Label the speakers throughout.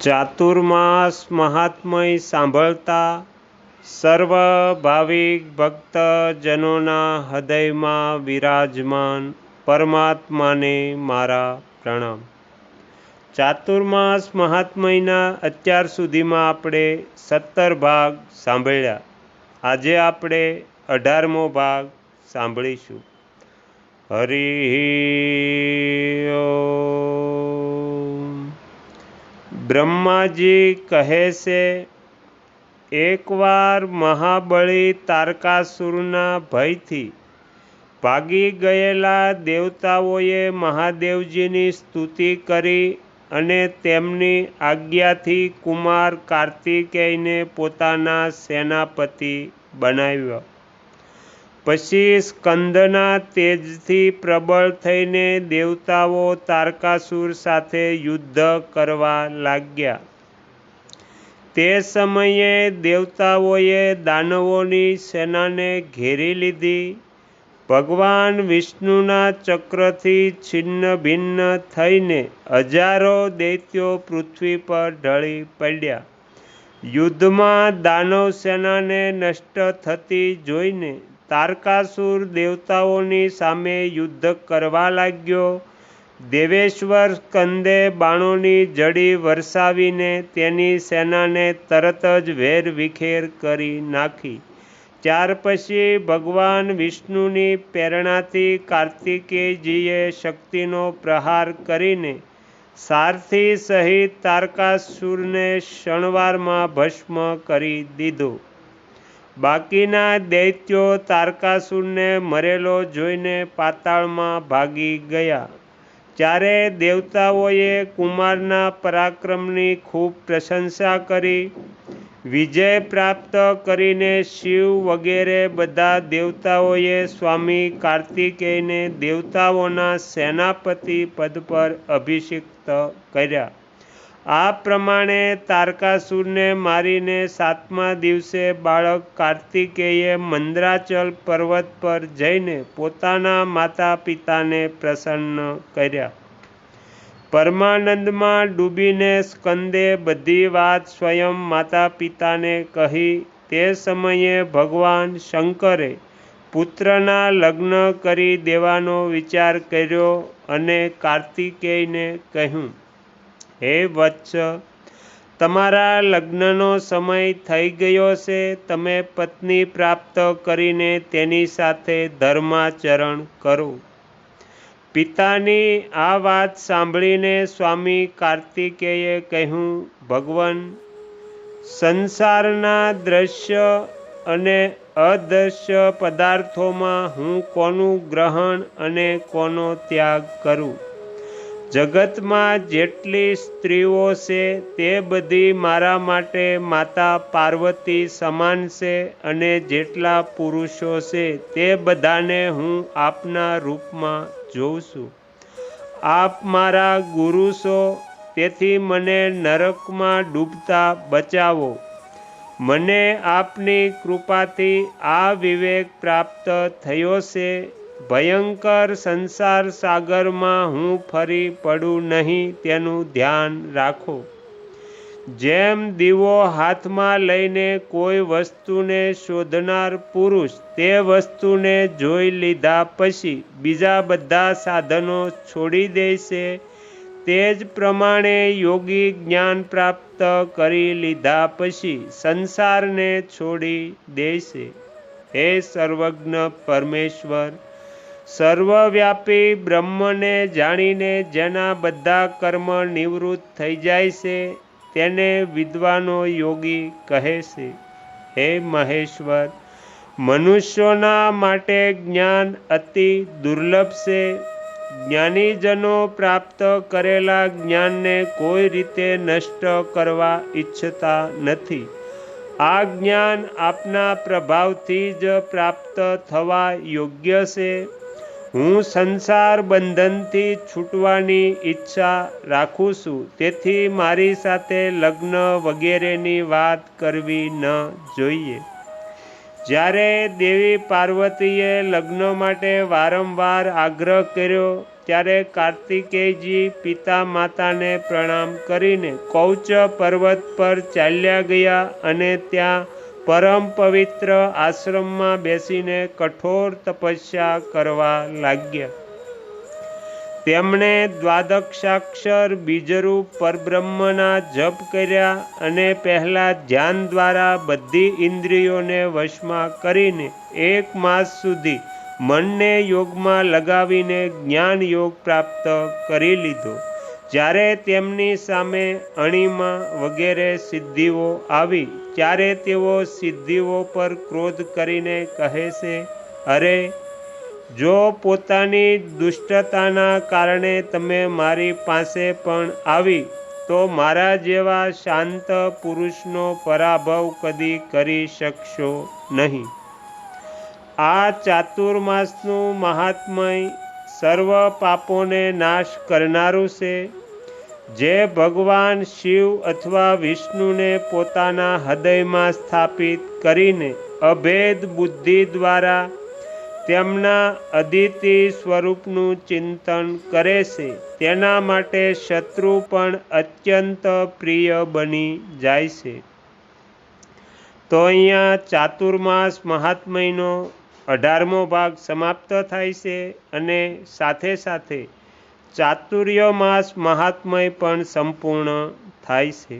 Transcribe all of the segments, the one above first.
Speaker 1: ચાતુર્માસ મહાત્મય સાંભળતા સર્વ ભાવિક ભક્તજનોના હૃદયમાં વિરાજમાન પરમાત્માને મારા પ્રણામ. ચાતુર્માસ મહાત્મયના અત્યાર સુધીમાં આપણે સત્તર ભાગ સાંભળ્યા. આજે આપણે અઢારમો ભાગ સાંભળીશું. હરિ બ્રહ્માજી કહે છે, એકવાર મહાબળી તારકાસુરના ભયથી ભાગી ગયેલા દેવતાઓએ મહાદેવજીની સ્તુતિ કરી અને તેમની આજ્ઞાથી કુમાર કાર્તિકેયને પોતાના સેનાપતિ બનાવ્યો. પછી સ્કંદના તેજથી પ્રબળ થઈને દેવતાઓ તારકાસુર સાથે યુદ્ધ કરવા લાગ્યા. તે સમયે દેવતાઓએ દાનવોની સેનાને ઘેરી લીધી. ભગવાન વિષ્ણુના ચક્રથી છિન્ન ભિન્ન થઈને હજારો દૈત્યો પૃથ્વી પર ઢળી પડ્યા. યુદ્ધમાં દાનવ સેનાને નષ્ટ થતી જોઈને તારકાસુર દેવતાઓની સામે યુદ્ધ કરવા લાગ્યો. દેવેશ્વર સ્કંદે બાણોની જડી વરસાવીને તેની સેનાને તરત જ વેરવિખેર કરી નાખી. ત્યાર પછી ભગવાન વિષ્ણુની પ્રેરણાથી કાર્તિકેયજીએ શક્તિનો પ્રહાર કરીને સારથી સહિત તારકાસુરને શણવારમાં ભસ્મ કરી દીધો. બાકીના દૈત્યો તારકાસુરને મરેલો જોઈને પાતાળમાં ભાગી ગયા. ત્યારે દેવતાઓએ કુમારના પરાક્રમની ખૂબ પ્રશંસા કરી. વિજય પ્રાપ્ત કરીને શિવ વગેરે બધા દેવતાઓએ સ્વામી કાર્તિકેયને દેવતાઓના સેનાપતિ પદ પર અભિષિક્ત કર્યા. આ પ્રમાણે તારકાસુરને મારીને સાતમા દિવસે બાળક કાર્તિકેયે મંદ્રાચલ પર્વત પર જઈને પોતાના માતા પિતાને પ્રસન્ન કર્યા. પરમાનંદમાં ડૂબીને સ્કંદે બધી વાત સ્વયં માતા પિતાને કહી તે સમયે ભગવાન શંકરે પુત્રના લગ્ન કરી દેવાનો વિચાર કર્યો અને કાર્તિકેયને કહ્યું હે વત્સ, તમારા લગ્નનો સમય થઈ ગયો છે, તમે પત્ની પ્રાપ્ત કરીને તેની સાથે ધર્માચરણ કરો. પિતાની આ વાત સાંભળીને સ્વામી કાર્તિકેયે કહ્યું, ભગવાન, સંસારના દ્રશ્ય અને અદૃશ્ય પદાર્થોમાં હું કોનું ગ્રહણ અને કોનો ત્યાગ કરું? જગતમાં જેટલી સ્ત્રીઓ છે, તે બધી મારા માટે માતા પાર્વતી સમાન છે અને જેટલા પુરુષો છે, તે બધાને હું આપના રૂપમાં જોઉં છું. આપ મારા ગુરુ છો, તેથી મને નરકમાં ડૂબતા બચાવો. મને આપની કૃપાથી આ વિવેક પ્રાપ્ત થયો છે ભયંકર સંસાર સાગરમાં હું ફરી પડું નહીં તેનું ધ્યાન રાખો. જેમ દીવો હાથમાં લઈને કોઈ વસ્તુને શોધનાર પુરુષ તે વસ્તુને જોઈ લીધા પછી બીજા બધા સાધનો છોડી દેશે. તે જ પ્રમાણે યોગી જ્ઞાન પ્રાપ્ત કરી લીધા પછી સંસારને છોડી દેશે. હે સર્વજ્ઞ પરમેશ્વર સર્વવ્યાપી બ્રહ્મને જાણીને જેના બધા કર્મ નિવૃત્ત થઈ જાય છે, તેને વિદ્વાનો યોગી કહે છે. હે મહેશ્વર, મનુષ્યોના માટે જ્ઞાન અતિ દુર્લભ છે. જ્ઞાનીજનો પ્રાપ્ત કરેલા જ્ઞાનને કોઈ રીતે નષ્ટ કરવા ઈચ્છતા નથી. આ જ્ઞાન આપના પ્રભાવથી જ પ્રાપ્ત થવા યોગ્ય છે. હું સંસાર બંધનથી છૂટવાની ઈચ્છા રાખું છું. તેથી મારી સાથે લગ્ન વગેરેની વાત કરવી ન જોઈએ. જ્યારે દેવી પાર્વતીએ લગ્ન માટે વારંવાર આગ્રહ કર્યો, ત્યારે કાર્તિકેયજી પિતા માતાને પ્રણામ કરીને કૌચ પર્વત પર ચાલ્યા ગયા અને ત્યાં પરમ પવિત્ર આશ્રમમાં બેસીને કઠોર તપસ્યા કરવા લાગ્યા. તેમણે દ્વાદક્ષાક્ષર બીજરૂપ પરબ્રહ્મના જપ કર્યા અને પહેલાં ધ્યાન દ્વારા બધી ઇન્દ્રિયોને વશમાં કરીને એક માસ સુધી મનને યોગમાં લગાવીને જ્ઞાન યોગ પ્રાપ્ત કરી લીધો. જ્યારે તેમની સામે અણિમા વગેરે સિદ્ધિઓ આવી, ત્યારે તેઓ સિદ્ધિઓ પર ક્રોધ કરીને કહે છે, અરે, જો પોતાની દુષ્ટતાના કારણે તમે મારી પાસે પણ આવી, તો મારા જેવા શાંત પુરુષનો પરાભવ કદી કરી શકશો નહીં. આ ચાતુર્માસનું મહાત્મય સર્વ પાપોને નાશ કરનારું છે. જે ભગવાન શિવ અથવા વિષ્ણુને પોતાના હૃદયમાં સ્થાપિત કરીને અભેદ બુદ્ધિ દ્વારા તેમના અદિતિ સ્વરૂપનું ચિંતન કરે છે, તેના માટે શત્રુ પણ અત્યંત પ્રિય બની જાય છે. તો અહીંયા ચાતુર્માસ મહાત્મયનો અઢારમો ભાગ સમાપ્ત થાય છે અને સાથે સાથે ચાતુર્ય માસ મહાત્મય પણ સંપૂર્ણ થાય છે.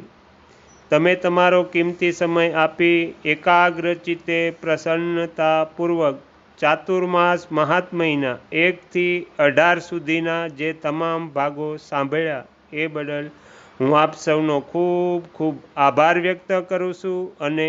Speaker 1: તમે તમારો કિંમતી સમય આપી એકાગ્રચિતે પ્રસન્નતાપૂર્વક ચાતુર્માસ મહાત્મયના એકથી અઢાર સુધીના જે તમામ ભાગો સાંભળ્યા એ બદલ હું આપ સૌનો ખૂબ ખૂબ આભાર વ્યક્ત કરું છું અને